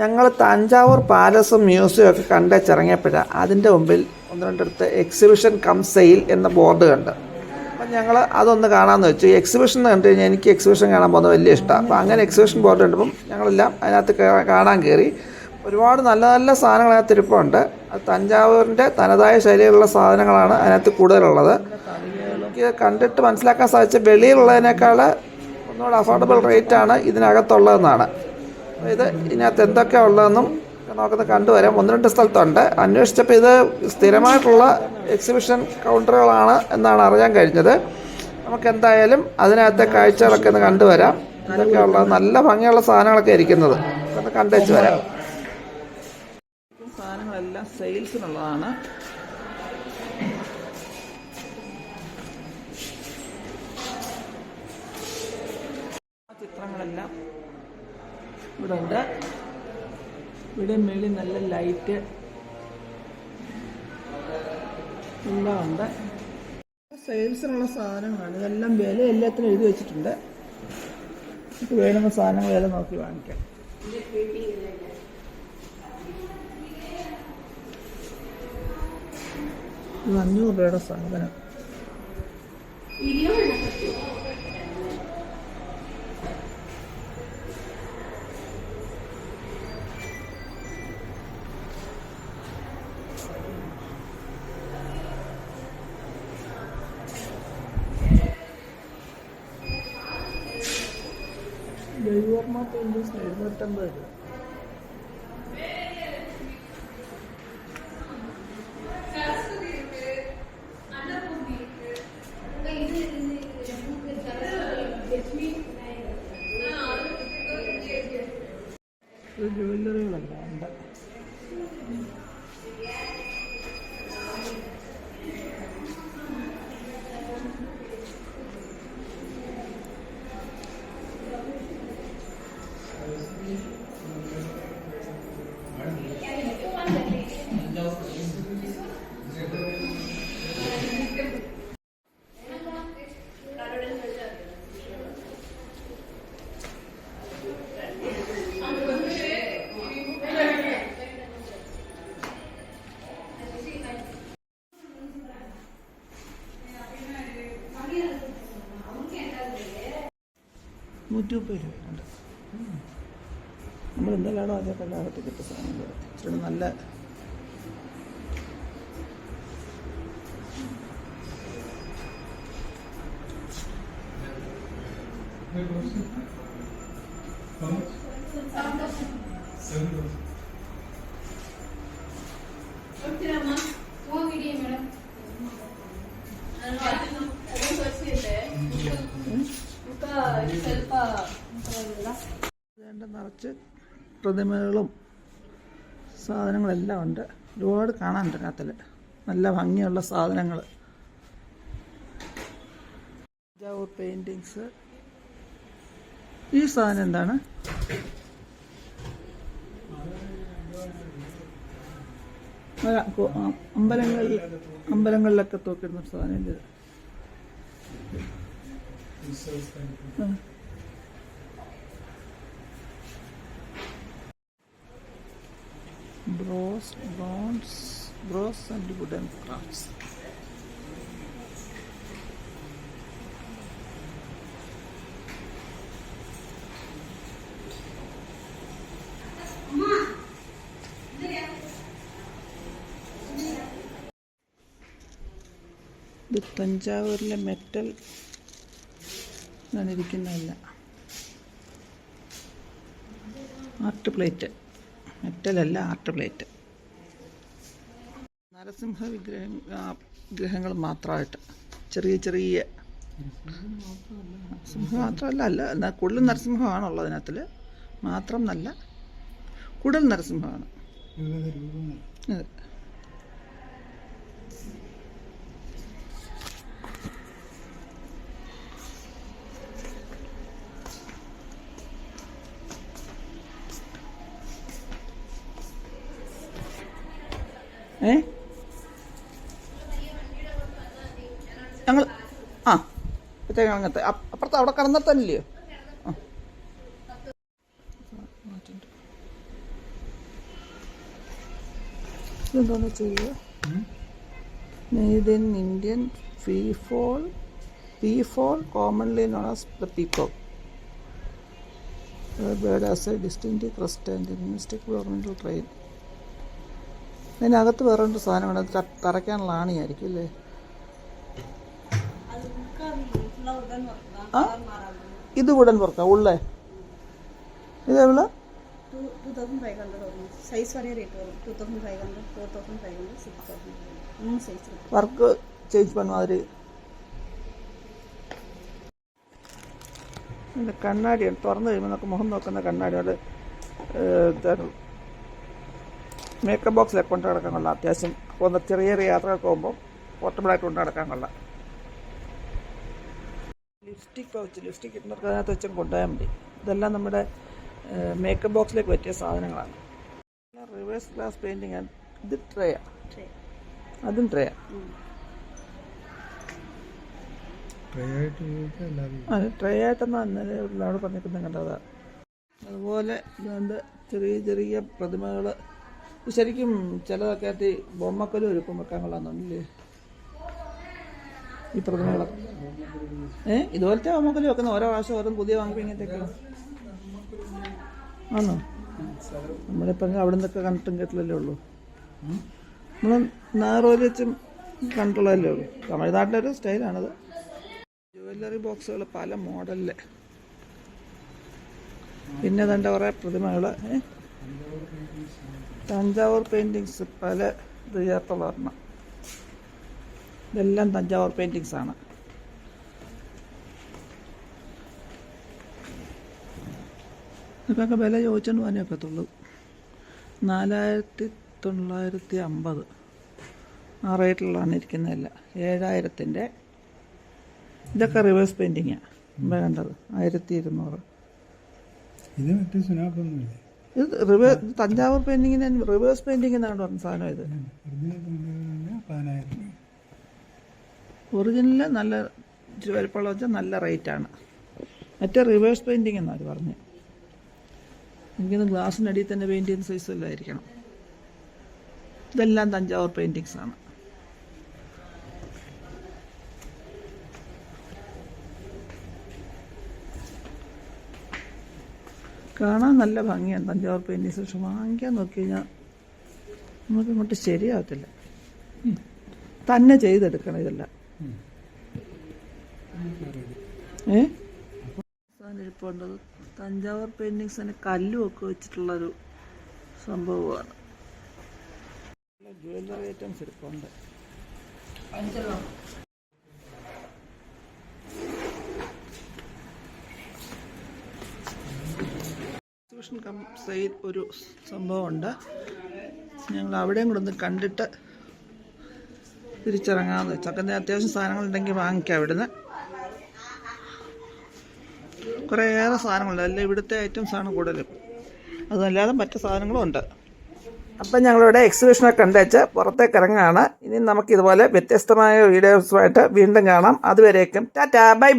ഞങ്ങൾ തഞ്ചാവൂർ പാലസും മ്യൂസിയം ഒക്കെ കണ്ടേച്ചിറങ്ങിയപ്പോഴാണ് അതിന്റെ മുമ്പിൽ ഒന്ന് രണ്ടിടത്ത് എക്സിബിഷൻ കം സെയിൽ എന്ന ബോർഡ് കണ്ട്. അപ്പം ഞങ്ങൾ അതൊന്ന് കാണാമെന്ന് വെച്ചു. എക്സിബിഷൻ എന്ന് കണ്ടു കഴിഞ്ഞാൽ എനിക്ക് എക്സിബിഷൻ കാണാൻ പോകുന്നത് വലിയ ഇഷ്ടമാണ് അപ്പോൾ അങ്ങനെ എക്സിബിഷൻ ബോർഡ് കണ്ടപ്പം ഞങ്ങളെല്ലാം അതിനകത്ത് കാണാൻ കയറി ഒരുപാട് നല്ല നല്ല സാധനങ്ങൾ അതിനകത്ത് ഇരിപ്പുണ്ട്. തഞ്ചാവൂരിന്റെ തനതായ ശൈലിയിലുള്ള സാധനങ്ങളാണ് അതിനകത്ത് കൂടുതലുള്ളത്. എനിക്ക് കണ്ടിട്ട് മനസ്സിലാക്കാൻ സാധിച്ച വെളിയിലുള്ളതിനേക്കാൾ ഒന്നുകൂടെ അഫോർഡബിൾ റേറ്റാണ് ഇതിനകത്തുള്ളതെന്നാണ്. ഇത് ഇതിനകത്ത് എന്തൊക്കെയാണ് ഉള്ളതെന്നും നമുക്കൊന്ന് കണ്ടുവരാം. ഒന്ന് രണ്ട് സ്ഥലത്തുണ്ട്. അന്വേഷിച്ചപ്പോൾ ഇത് സ്ഥിരമായിട്ടുള്ള എക്സിബിഷൻ കൗണ്ടറുകളാണ് എന്നാണ് അറിയാൻ കഴിഞ്ഞത്. നമുക്ക് എന്തായാലും അതിനകത്തെ കാഴ്ചകളൊക്കെ ഒന്ന് കണ്ടുവരാം. എന്തൊക്കെയുള്ള നല്ല ഭംഗിയുള്ള സാധനങ്ങളൊക്കെ ഇരിക്കുന്നത്. ഒന്ന് കണ്ടുവച്ച് വരാം. സാധനങ്ങളെല്ലാം സെയിൽസിനുള്ളതാണ് ആ ചിത്രങ്ങളെല്ലാം ഇവിടെ ഉണ്ട് ഇവിടെ മേളിൽ നല്ല ലൈറ്റ് എല്ലാം ഉണ്ട് സെയിൽസിനുള്ള സാധനങ്ങളാണ്. ഇതെല്ലാം വില എല്ലാത്തിനും എഴുതി വെച്ചിട്ടുണ്ട്. നമുക്ക് വേണമെന്ന സാധനങ്ങൾ വില നോക്കി വാങ്ങിക്കാം. ഇത് അഞ്ഞൂറ് രൂപയുടെ സാധനം. come up in this network number. Thank you. നൂറ്റി മുപ്പത് രൂപയുണ്ട് നമ്മൾ എന്തെല്ലാണോ അതിനൊക്കെ ലാഭത്തിൽ കിട്ടുന്ന സാധനങ്ങൾ ഇച്ചിരി നല്ല വേണ്ട നിറച്ച് പ്രതിമകളും സാധനങ്ങളെല്ലാം ഉണ്ട്. ഒരുപാട് കാണാനുണ്ട് അതിനകത്തിൽ നല്ല ഭംഗിയുള്ള സാധനങ്ങൾ തഞ്ചാവൂർ പെയിന്റിങ്സ് ഈ സാധനം എന്താണ്? അമ്പലങ്ങളിൽ അമ്പലങ്ങളിലൊക്കെ തൂക്കിടുന്ന സാധനം ഇത്. ആ. bronze, bronze, bronze and wooden crafts. ഇത് തഞ്ചാവൂരിലെ മെറ്റൽ ഇരിക്കുന്നതല്ല ആർട്ട് പ്ലേറ്റ് മെറ്റലല്ല ആർട്ട് പ്ലേറ്റ്. നരസിംഹ വിഗ്രഹം വിഗ്രഹങ്ങൾ മാത്രമായിട്ട്. ചെറിയ ചെറിയ നരസിംഹം മാത്രമല്ല അല്ല എന്നാൽ കൂടുതൽ നരസിംഹമാണുള്ളത് അതിനകത്തിൽ മാത്രം നല്ല കൂടുതൽ നരസിംഹമാണ്. അതെ. ഏ? ഞങ്ങൾ ആ പ്രത്യേകം അങ്ങനത്തെ അപ്പുറത്ത് അവിടെ കടന്നിട്ട് മാറ്റുണ്ട് ഇതെന്തോന്ന് ചെയ്യുക made Indian peafowl peafowl commonly known as the peacock bird as a distinct crest and mistake governmental train അതിനകത്ത് വേറെ രണ്ട് വേണം തറയ്ക്കാനുള്ള ആണിയായിരിക്കും അല്ലേ? ആ? ഇത് ഉടൻ പുറത്താ ഉള്ളേ. ഇത് എവിടെ? വർക്ക് ചേഞ്ച് പണമാതിരി കണ്ണാടിയാണ് തുറന്നു കഴിയുമ്പോൾ നമുക്ക് മുഖം നോക്കുന്ന കണ്ണാടിയോട് അത് മേക്കപ്പ് ബോക്സിലൊക്കെ കൊണ്ട് നടക്കാൻ കൊള്ളാം. അത്യാവശ്യം പോകുന്ന ചെറിയ ചെറിയ യാത്രകൾക്ക് പോകുമ്പോൾ പോർട്ടബിളായിട്ട് കൊണ്ട് നടക്കാൻ കൊള്ളാം. ലിപ്സ്റ്റിക് പൗച്ച് ലിപ്സ്റ്റിക് ഇട്ടുന്നവർക്ക് അതിനകത്ത് വെച്ചും കൊണ്ടുപോയാൽ മതി. ഇതെല്ലാം നമ്മുടെ മേക്കപ്പ് ബോക്സിലേക്ക് പറ്റിയ സാധനങ്ങളാണ്. റിവേഴ്സ് ഗ്ലാസ് പെയിന്റിങ് ഇത് ട്രേയാണ് ಟ್ರೇ അതും ട്രേയാണ് അത്. ട്രേ ആയിട്ടെന്നാ ഇന്നലെ അവിടെ പറഞ്ഞിരിക്കുന്നത് കണ്ടതാണ് അതുപോലെ ചെറിയ ചെറിയ പ്രതിമകൾ ശരിക്കും ചിലതൊക്കെ ആയിട്ട് ബൊമ്മക്കലും ഒരുപ്പം വെക്കാൻ കൊള്ളാന്നുണ്ടല്ലേ ഈ പ്രതിമകളൊക്കെ ഏ? ഇതുപോലത്തെ ബൊമ്മക്കലും വെക്കുന്ന ഓരോ പ്രാവശ്യം ഓരോ പുതിയ വാങ്ങി ഇങ്ങനത്തെയൊക്കെ. ആണോ? നമ്മളിപ്പം അവിടെ നിന്നൊക്കെ കണ്ടിട്ടും കേട്ടില്ലല്ലേ ഉള്ളൂ. നമ്മൾ നാറോൽ വെച്ചും കണ്ടിട്ടുള്ളതല്ലേ ഉള്ളൂ. തമിഴ്നാട്ടിലൊരു സ്റ്റൈലാണത്. ജുവല്ലറി ബോക്സുകൾ പല മോഡലിൽ. പിന്നെ തന്റെ കുറേ പ്രതിമകൾ തഞ്ചാവൂർ പെയിന്റിങ്സ് പല ഇത് ചേർത്തുള്ള ഇതെല്ലാം തഞ്ചാവൂർ പെയിന്റിങ്സ് ആണ്. ഇതൊക്കെ വില ചോദിച്ചോണ്ട് പോകാനേ ഒക്കത്തുള്ളൂ. നാലായിരത്തി തൊള്ളായിരത്തി അമ്പത് ആ റേറ്റിലാണ് ഇരിക്കുന്നതല്ല. ഏഴായിരത്തിന്റെ ഇതൊക്കെ റിവേഴ്സ് പെയിന്റിങ്ങാണ് വേണ്ടത് ആയിരത്തി ഇരുന്നൂറ് ഇത് മറ്റേ സുനാപ്പൊന്നുമില്ല ഇത് റിവേഴ്സ് തഞ്ചാവൂർ പെയിന്റിങ്ങിന് റിവേഴ്സ് പെയിന്റിംഗ് എന്നാണ് പറഞ്ഞ സാധനം ഇത്. ഒറിജിനൽ നല്ല ഇച്ചിരി വലുപ്പമുള്ള വെച്ചാൽ നല്ല റേറ്റാണ് മറ്റേ റിവേഴ്സ് പെയിന്റിംഗ് എന്നാണ് അവർ പറഞ്ഞത് എനിക്കൊന്ന് ഗ്ലാസിനടിയിൽ തന്നെ പെയിന്റ് ചെയ്യുന്ന സൈസ് വല്ലതായിരിക്കണം ഇതെല്ലാം തഞ്ചാവൂർ പെയിന്റിങ്സ് ആണ്. കാണാൻ നല്ല ഭംഗിയാണ് തഞ്ചാവൂർ പെയിന്റിങ്സ് പക്ഷെ വാങ്ങിക്കാൻ നോക്കി കഴിഞ്ഞാൽ നമുക്ക് ഇങ്ങോട്ട് ശരിയാവത്തില്ല. തന്നെ ചെയ്തെടുക്കണം ഇതെല്ലാം. ഏ? ഇരിപ്പുണ്ടത് തഞ്ചാവൂർ പെയിന്റിങ്സിന് കല്ലും ഒക്കെ വെച്ചിട്ടുള്ളൊരു സംഭവമാണ്. ജ്വല്ലറി ഐറ്റംസ് ഇരിപ്പുണ്ട്. എക്സിബിഷൻ കം സൈഡ് ഒരു സംഭവമുണ്ട്. ഞങ്ങൾ അവിടെയും കൂടെ ഒന്ന് കണ്ടിട്ട് തിരിച്ചിറങ്ങാമെന്ന് വെച്ചാൽ അങ്ങനെ അത്യാവശ്യം സാധനങ്ങളുണ്ടെങ്കിൽ വാങ്ങിക്കാം ഇവിടുന്ന്. കുറേയേറെ സാധനങ്ങളുണ്ട്. അല്ല ഇവിടുത്തെ ഐറ്റംസ് ആണ് കൂടുതലും. അതല്ലാതെ മറ്റു സാധനങ്ങളും ഉണ്ട്. അപ്പം ഞങ്ങളിവിടെ എക്സിബിഷനൊക്കെ കണ്ടുവച്ച് പുറത്തേക്ക് ഇറങ്ങുകയാണ്. ഇനി നമുക്കിതുപോലെ വ്യത്യസ്തമായ വീഡിയോസുമായിട്ട് വീണ്ടും കാണാം. അതുവരേക്കും. ടാറ്റാ. ബൈ.